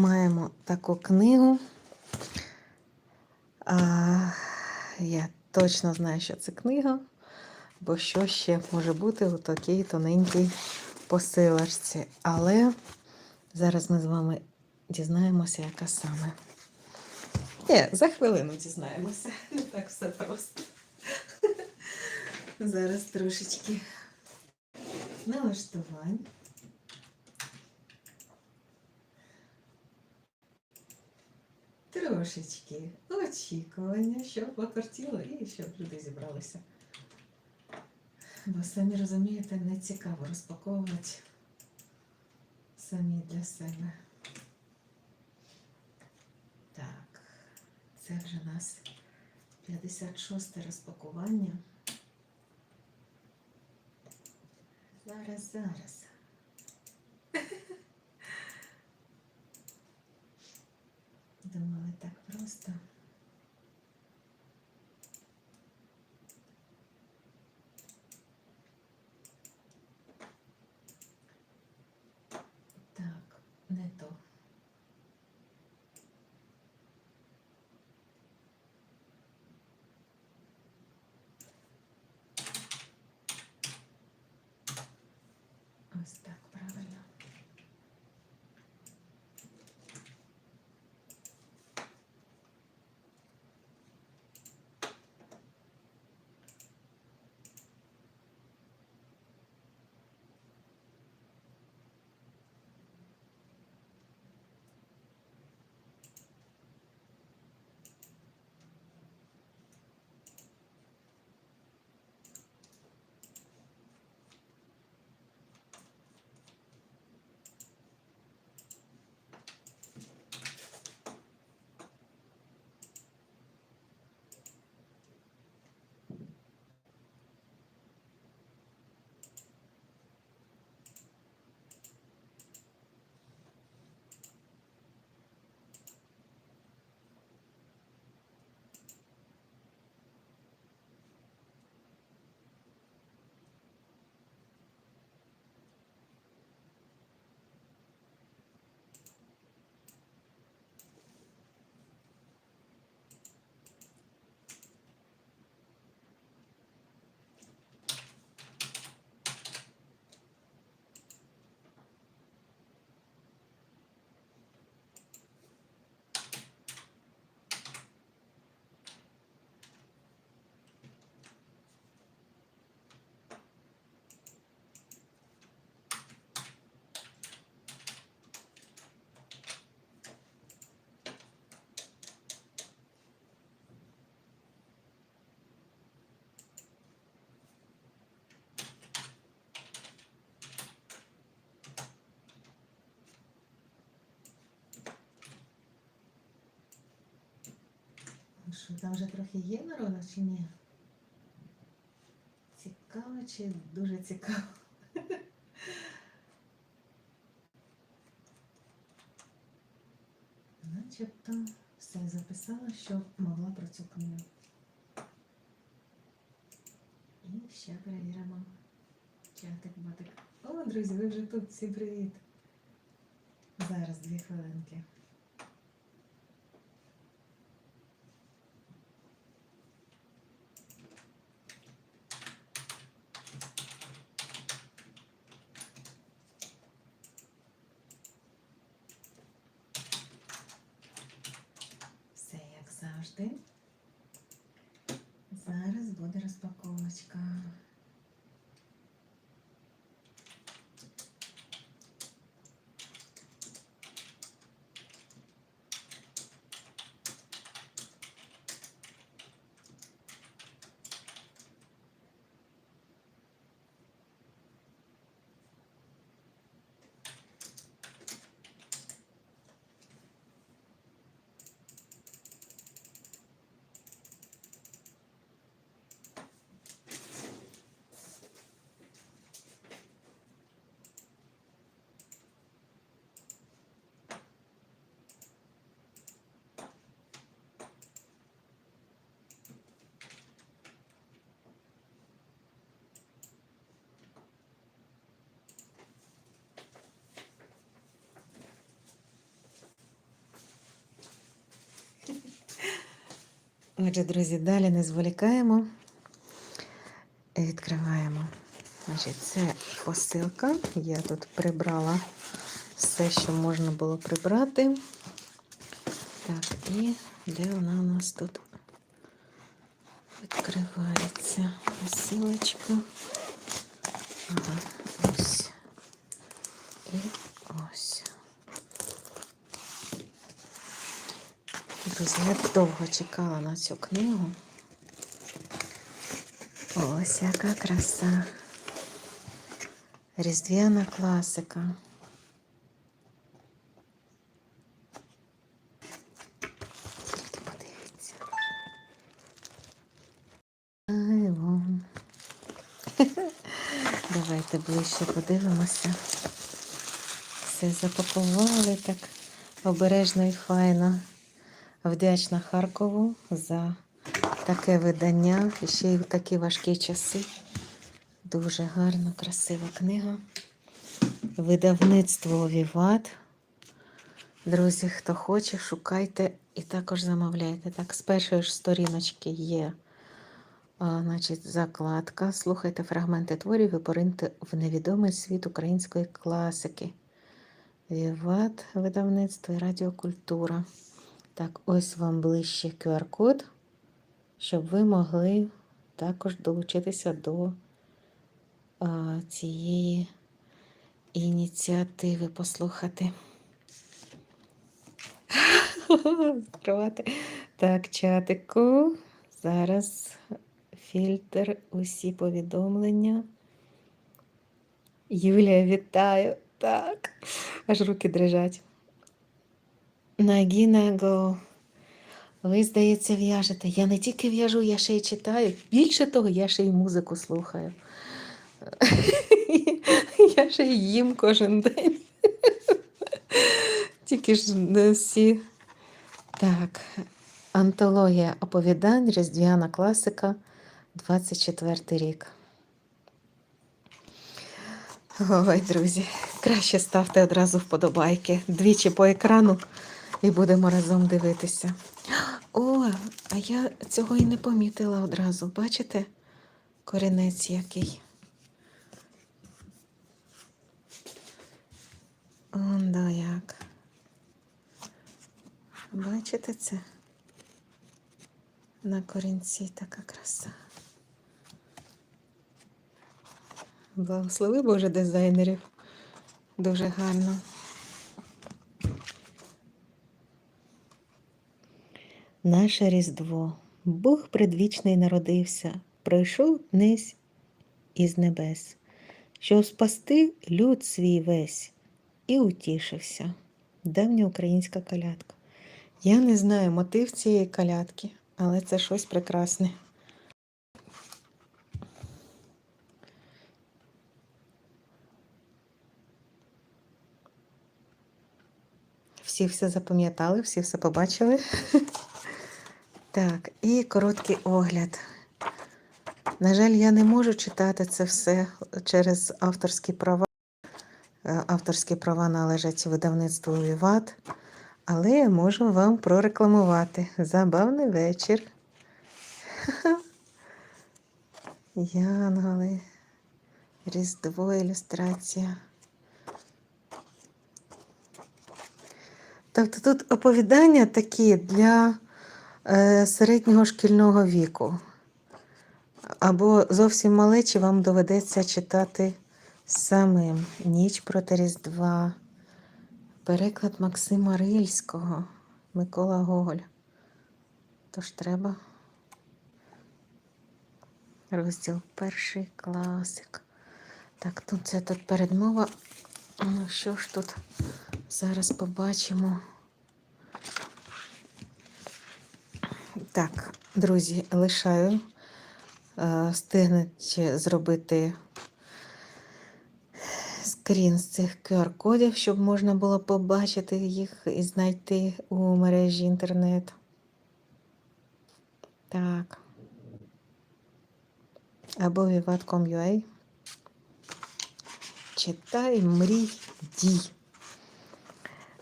маємо таку книгу. А, я точно знаю, що це книга, бо що ще може бути у такій тоненькій посилочці. Але зараз ми з вами дізнаємося, яка саме. Ні, за хвилину дізнаємося. Не так все просто. Зараз трошечки налаштувань. Трошечки очікування, щоб покортіло і щоб люди зібралися. Бо самі розумієте, не цікаво розпаковувати самі для себе. Так, це вже у нас 56 розпакування. Зараз, зараз. Думали так просто. Що, там вже трохи є народу чи ні? Цікаво чи дуже цікаво? Начебто все записала, що могла про цю книгу. І ще перевіримо. Чатик, батик. О, друзі, ви вже тут. Всім привіт. Зараз дві хвилинки. Отже, друзі, далі не зволікаємо. І Відкриваємо. Значить, це посилка. Я тут прибрала все, що можна було прибрати. Так, і де вона у нас тут відкривається посилочка. Ага, ось. І ось. Друзі, я довго чекала на цю книгу. Ось яка краса. Різдвяна класика. Тільки подивіться. Ай, вон. Давайте ближче подивимося. Все запакували так обережно і файно. Вдячна Харкову за таке видання. І ще й в такі важкі часи. Дуже гарна, красива книга. Видавництво Віват. Друзі, хто хоче, шукайте і також замовляйте. Так, з першої ж сторіночки є а, значить, закладка. Слухайте фрагменти творів і пориньте в невідомий світ української класики. Віват, видавництво і радіокультура. Так, ось вам ближче QR-код, щоб ви могли також долучитися до а, цієї ініціативи послухати. Так, чатику. Зараз фільтр, усі повідомлення. Юлія, вітаю. Так. Аж руки дрижать. Нагінаго. Ви, здається, в'яжете. Я не тільки в'яжу, я ще й читаю. Більше того, я ще й музику слухаю. Я ще й їм кожен день. Тільки ж не всі. Так, антологія оповідань, різдвяна класика, 24 рік. Ой, друзі, краще ставте одразу вподобайки. Двічі по екрану і будемо разом дивитися. О, а я цього і не помітила одразу. Бачите? Корінець який. Он да як. Бачите це? На корінці така краса. Благослови Боже дизайнерів. Дуже гарно. Наше Різдво. Бог предвічний народився, пройшов днесь із небес, щоб спасти люд свій весь і утішився. Давня українська колядка. Я не знаю мотив цієї колядки, але це щось прекрасне. Всі все запам'ятали, всі все побачили. Так, і короткий огляд. На жаль, я не можу читати це все через авторські права. Е, Авторські права належать видавництву Віват, але я можу вам прорекламувати. Забавний вечір. Янголи. Різдво ілюстрація. Тобто тут оповідання такі для середнього шкільного віку. Або зовсім малечі вам доведеться читати самим Ніч проти Різдва, переклад Максима Рильського, Микола Гоголь. Тож треба. Розділ перший класик. Так, тут це тут передмова. Ну, що ж тут зараз побачимо. Так, друзі, лишаю. Е, Встигнуть зробити скрін з цих QR-кодів, щоб можна було побачити їх і знайти у мережі інтернет. Так. Або vivat.com.ua. Читай, мрій, дій.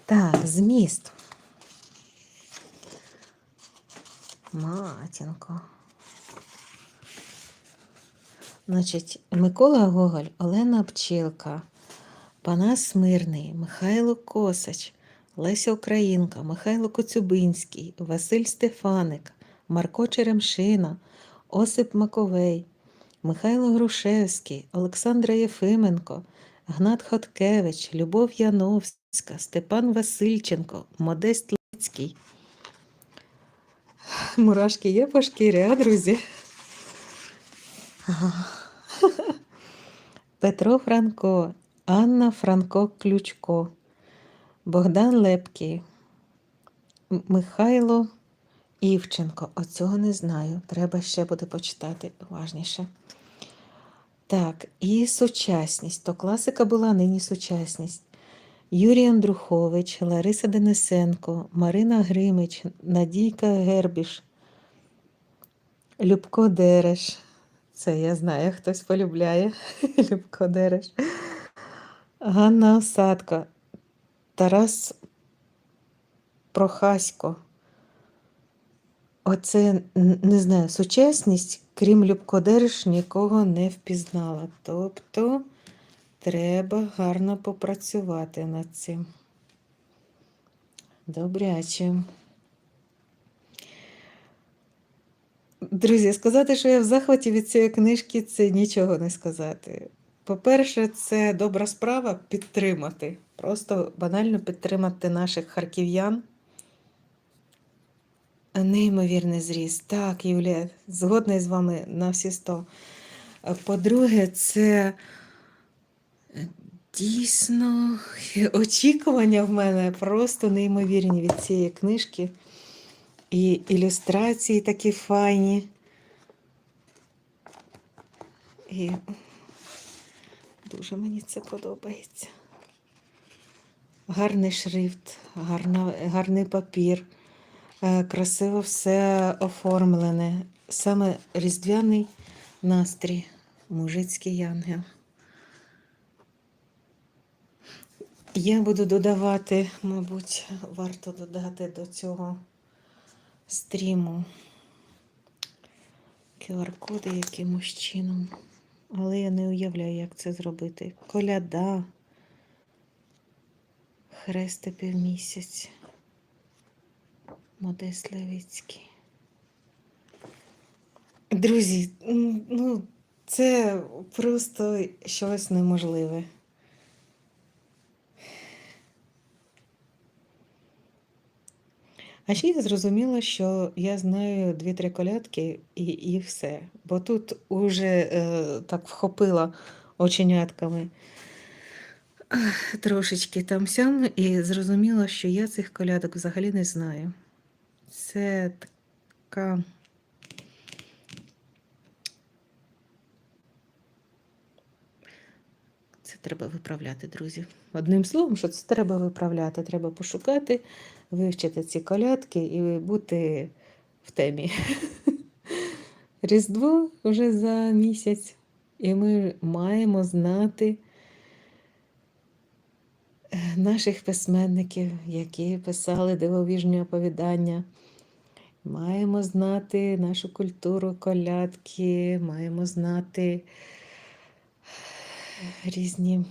Так, зміст. Матінко. Значить, Микола Гоголь, Олена Пчілка, Панас Смирний, Михайло Косач, Леся Українка, Михайло Коцюбинський, Василь Стефаник, Марко Черемшина, Осип Маковей, Михайло Грушевський, Олександра Єфименко, Гнат Хоткевич, Любов Яновська, Степан Васильченко, Модест Лецький. Мурашки є по шкірі, а, друзі? Петро Франко, Анна Франко Ключко, Богдан Лепкий, Михайло Івченко. Оцього не знаю. Треба ще буде почитати уважніше. Так, і сучасність. То класика була, нині сучасність. Юрій Андрухович, Лариса Денисенко, Марина Гримич, Надійка Гербіш, Любко Дереш. Це я знаю, хтось полюбляє Любко Дереш. Ганна Осадка, Тарас Прохасько. Оце не знаю, сучасність, крім Любко Дереш, нікого не впізнала. Тобто треба гарно попрацювати над цим. Добряче. Друзі, сказати, що я в захваті від цієї книжки, це нічого не сказати. По-перше, це добра справа підтримати. Просто банально підтримати наших харків'ян. Неймовірний зріст. Так, Юлія, згодна з вами на всі сто. По-друге, це дійсно очікування в мене просто неймовірні від цієї книжки. І ілюстрації такі файні. І дуже мені це подобається. Гарний шрифт, гарна, гарний папір, е, красиво все оформлене. Саме різдвяний настрій, мужицький янгел. Я буду додавати, мабуть, варто додати до цього стріму QR-коди якимось чином. Але я не уявляю, як це зробити. Коляда, хрести півмісяць, Модест Левицький. Друзі, ну, це просто щось неможливе. А ще я зрозуміла, що я знаю дві-три колядки і, і все. Бо тут уже е, так вхопила оченятками трошечки там сям, і зрозуміла, що я цих колядок взагалі не знаю. Це така. Треба виправляти, друзі. Одним словом, що це треба виправляти, треба пошукати, вивчити ці колядки і бути в темі. Різдво вже за місяць, і ми маємо знати е, наших письменників, які писали дивовижні оповідання. Маємо знати нашу культуру колядки, маємо знати різні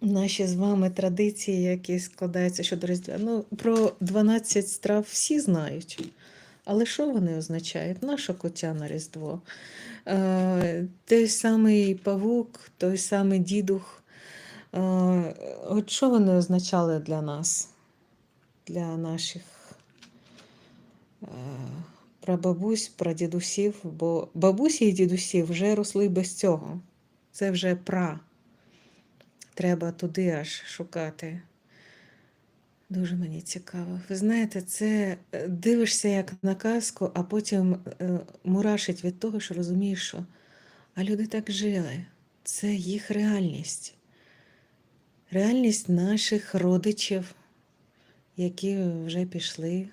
наші з вами традиції, які складаються щодо Різдва. Ну, про 12 страв всі знають. Але що вони означають? Наша кутя на Різдво. Е, той самий павук, той самий дідух. Е, от що вони означали для нас, для наших е, прабабусь, прадідусів, бо бабусі і дідусі вже росли без цього. Це вже пра. Треба туди аж шукати. Дуже мені цікаво. Ви знаєте, це е, дивишся як на казку, а потім е, мурашить від того, що розумієш, що а люди так жили. Це їх реальність. Реальність наших родичів, які вже пішли.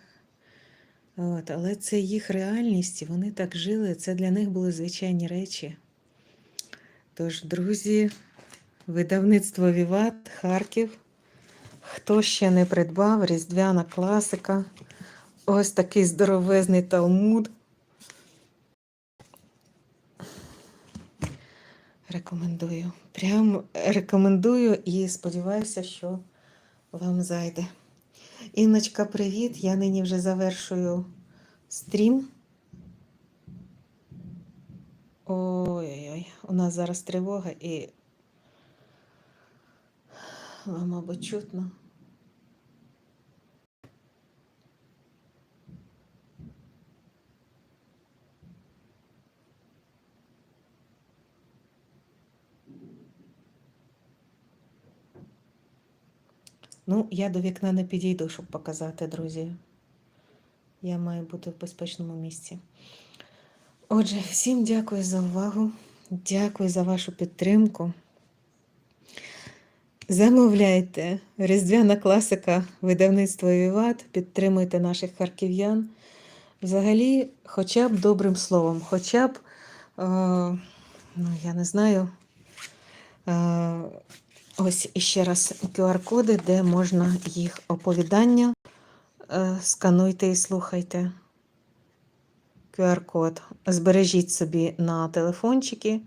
От, але це їх реальність, вони так жили. Це для них були звичайні речі. Тож, друзі, видавництво Віват, Харків. Хто ще не придбав, різдвяна класика. ось такий здоровезний талмуд. Рекомендую. Прям рекомендую і сподіваюся, що вам зайде. Інночка, привіт! Я нині вже завершую стрім. Ой-ой-ой, у нас зараз тривога і вам, мабуть, чутно. Ну, я до вікна не підійду, щоб показати, друзі. Я маю бути в безпечному місці. Отже, всім дякую за увагу. Дякую за вашу підтримку. Замовляйте різдвяна класика видавництва Віват, підтримуйте наших харків'ян. Взагалі, хоча б добрим словом, хоча б, е, ну, я не знаю, е, ось іще раз QR-коди, де можна їх оповідання. Е, скануйте і слухайте. QR-код. Збережіть собі на телефончики,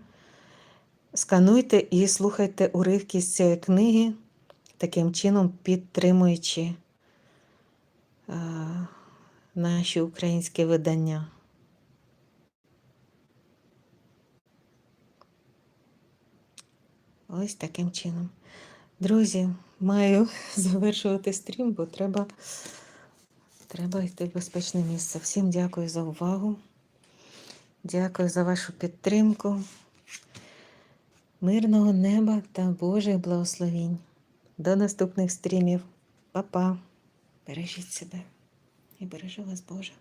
скануйте і слухайте уривки з цієї книги, таким чином підтримуючи е, наші українські видання. Ось таким чином. Друзі, маю завершувати стрім, бо треба, треба йти в безпечне місце. Всім дякую за увагу. Дякую за вашу підтримку. Мирного неба та Божих благословінь. До наступних стрімів. Па-па. Бережіть себе і бережи вас Боже.